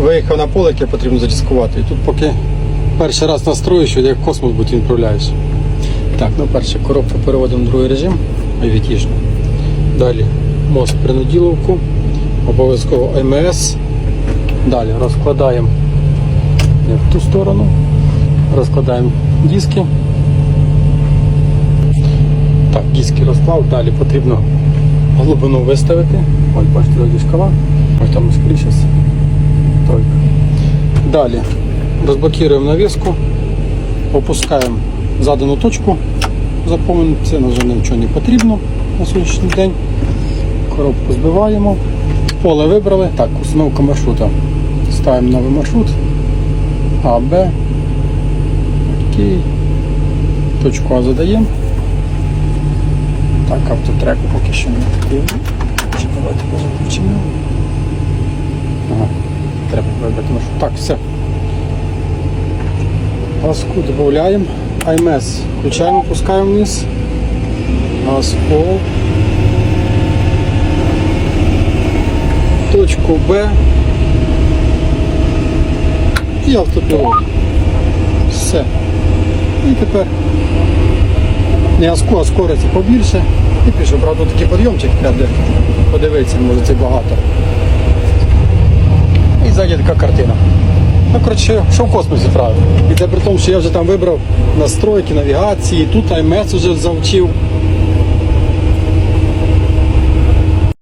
виїхав на поле, яке потрібно задіскувати. І тут поки перший раз настрою, що як космос будь відправляєш. Так, ну перше, коробку переводимо в другий режим, IVT-шну. Далі мост принуділовку, обов'язково АМС. Далі розкладаємо в ту сторону, розкладаємо диски. Так, диски розклав, далі потрібно глибину виставити. Ось бачите, тут. Ось там скоріше. Тройка. Далі розблокуємо навіску, опускаємо задану точку, заповнити, це на жаль, нічого не потрібно на сьогоднішній день. Коробку збиваємо. Поле вибрали. Так, установка маршрута. Ставимо новий маршрут. А, Б. Окей. Точку А задаємо. Так, автотреку поки що не. Чи давайте позаключимо. Вибрати маршрут. Так, все. Газку додаємо. АМС включаємо, пускаємо вниз. Газку. Точку Б. І автопілот. Все. І тепер не аску, а скорості побільше. І пішов, правда, такий підйомчик треба подивитися, може це багато. І така картина. Ну, коротше, що в космосі правильно. І це при тому, що я вже там вибрав настройки, навігації, тут IMS вже завчив.